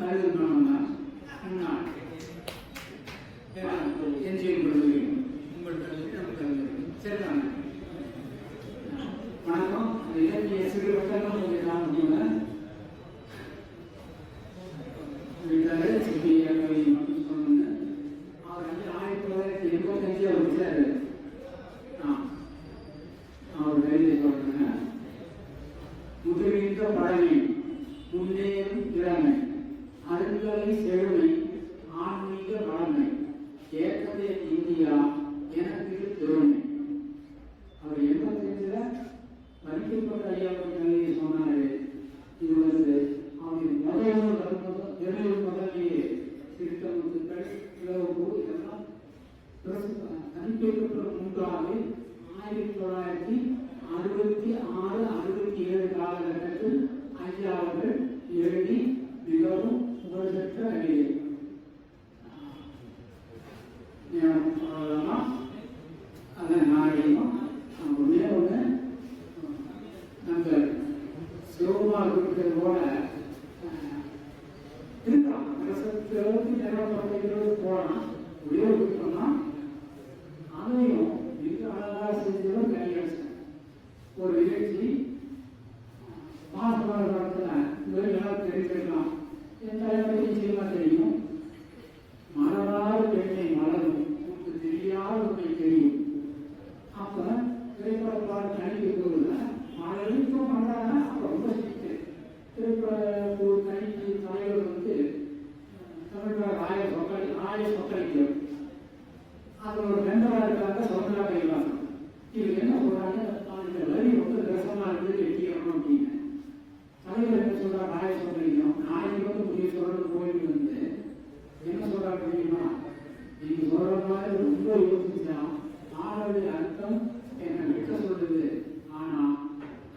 கருது பண்ணணும் முன்னாள் என்ஜிஎம் கல்லூரி உங்கள் கல்லூரி நம்ம கல்லூரி சரிதானே வணக்கம் இலக்கிய சிறு வட்டம் கொஞ்சம் நான் பண்ணுவேன் வீட்டாரு அவர் வந்து ஆயிரத்தி தொள்ளாயிரத்தி எண்பத்தஞ்சு வச்சாரு ஆ அவர் கைதை சொல்றேன் முதுமிக்க பழமை முன்னேறும் திறமை 我感觉一些人。சிவகுமார் இருக்கிறது போல அஹ், இருக்கலாம் அரசுக்கு அளவுக்கு நிலவரப்படுகிறது போகலாம் ஒரே ஒரு விருப்பம்னா அதையும் மிக அழகாக செஞ்சதும் கையெழுத்து ஒரு நிகழ்ச்சி மாசமான காலத்தில் இவர்களால் தெரிஞ்சிருக்கலாம் என் தலைமுறை நிச்சயமா தெரியும் ஒரு மெம்பரா இருக்காங்க சொந்தரா கைவாசம் இது என்ன சொல்றாங்க "நான் இந்த வரி ரொம்ப கஷ்டமா இருந்து வெட்டிக்கணும் அப்படின்னு. தலைவர் என்ன சொல்கிறா நாயை சொக்கலிங்கம் நாளைக்கு வந்து புதிய சொல்றது கோயில் வந்து என்ன சொல்கிறா தெரியுமா? நீங்க சொல்ற மாதிரி ரொம்ப யோசிச்சா ஆளுடைய அர்த்தம் என்னை வெட்ட சொல்லுது. ஆனா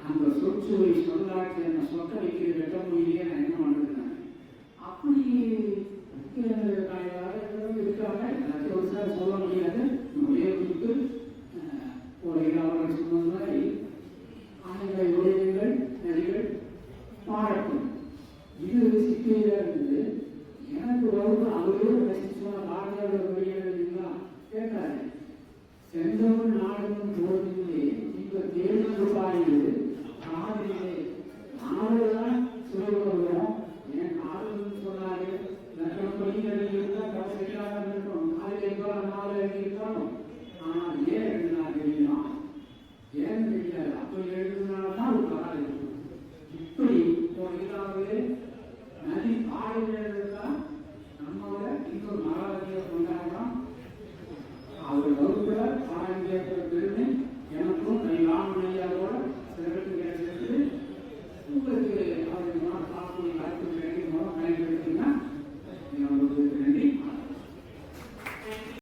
அந்த சொற்சுவை சொல்லாட்சி என்ன சொக்க வைக்கிறது வெட்ட முடியலையே நம்பிக்கையில இருந்து எனக்கு வரும் அவரே பேசிச்சுன்னா நாடோட வெளியிடா கேட்டாரு. சென்றவன் நாடும் போதிலே இந்த தேர்தல் பாயிடு காதிலே. நாடுதான் சுயவரும் என் காதல்னு சொன்னாரு. நம்ம பள்ளிகளில் இருந்தால் கடைசியாக இருக்கணும் காலையில் இருக்கணும் நாலு இருக்கணும். ஆனால் ஏன் எழுதினார் தெரியுமா? ஏன் தெரியாது. அப்போ எழுதுனால்தான் ஒரு காலம் இப்படி ஒரு இதாகவே and the iron